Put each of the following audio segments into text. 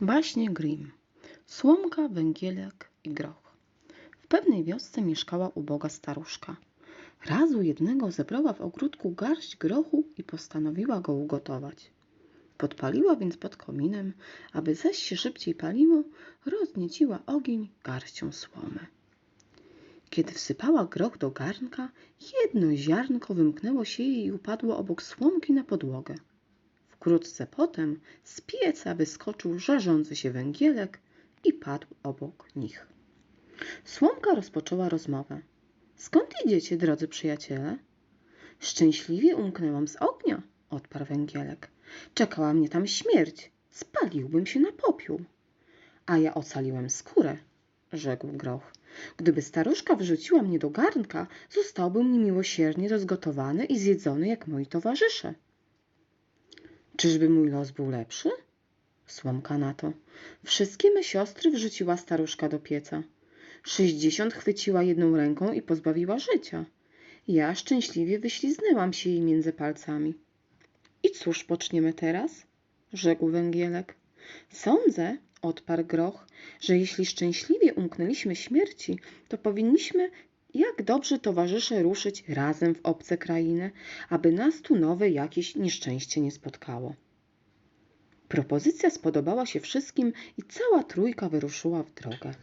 Baśnie Grimm. Słomka, węgielek i groch. W pewnej wiosce mieszkała uboga staruszka. Razu jednego zebrała w ogródku garść grochu i postanowiła go ugotować. Podpaliła więc pod kominem, aby zaś się szybciej paliło, roznieciła ogień garścią słomy. Kiedy wsypała groch do garnka, jedno ziarnko wymknęło się jej i upadło obok słomki na podłogę. Wkrótce potem z pieca wyskoczył żarzący się węgielek i padł obok nich. Słomka rozpoczęła rozmowę. Skąd idziecie, drodzy przyjaciele? Szczęśliwie umknęłam z ognia, odparł węgielek. Czekała mnie tam śmierć. Spaliłbym się na popiół. A ja ocaliłem skórę, rzekł groch. Gdyby staruszka wrzuciła mnie do garnka, zostałbym niemiłosiernie rozgotowany i zjedzony jak moi towarzysze. Czyżby mój los był lepszy? Słomka na to. Wszystkie me siostry wrzuciła staruszka do pieca. Sześćdziesiąt chwyciła jedną ręką i pozbawiła życia. Ja szczęśliwie wyśliznęłam się jej między palcami. I cóż poczniemy teraz? rzekł węgielek. Sądzę, odparł groch, że jeśli szczęśliwie umknęliśmy śmierci, to powinniśmy jak dobrzy towarzysze ruszyć razem w obce krainy, aby nas tu nowe jakieś nieszczęście nie spotkało. Propozycja spodobała się wszystkim i cała trójka wyruszyła w drogę.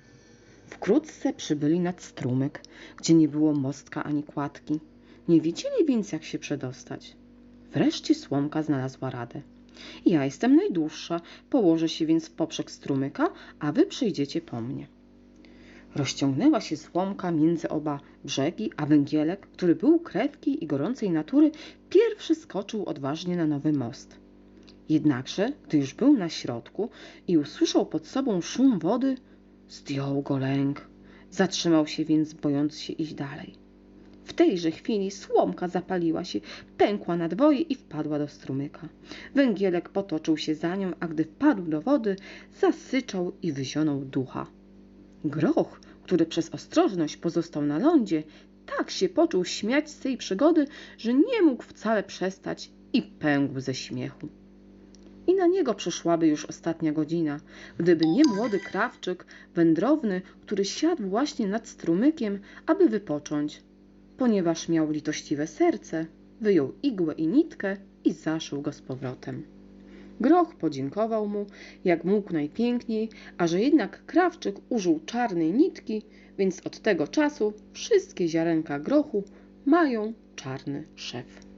Wkrótce przybyli nad strumyk, gdzie nie było mostka ani kładki. Nie wiedzieli więc, jak się przedostać. Wreszcie Słomka znalazła radę. Ja jestem najdłuższa, położę się więc w poprzek strumyka, a wy przyjdziecie po mnie. Rozciągnęła się Słomka między oba brzegi, a węgielek, który był krewki i gorącej natury, pierwszy skoczył odważnie na nowy most. Jednakże, gdy już był na środku i usłyszał pod sobą szum wody, zdjął go lęk. Zatrzymał się więc, bojąc się iść dalej. W tejże chwili słomka zapaliła się, pękła na dwoje i wpadła do strumyka. Węgielek potoczył się za nią, a gdy wpadł do wody, zasyczał i wyzionął ducha. Groch, który przez ostrożność pozostał na lądzie, tak się począł śmiać z tej przygody, że nie mógł wcale przestać i pękł ze śmiechu. I na niego przyszłaby już ostatnia godzina, gdyby nie młody krawczyk, wędrowny, który siadł właśnie nad strumykiem, aby wypocząć. Ponieważ miał litościwe serce, wyjął igłę i nitkę i zaszył go z powrotem. Groch podziękował mu, jak mógł najpiękniej, a że jednak krawczyk użył czarnej nitki, więc od tego czasu wszystkie ziarenka grochu mają czarny szef.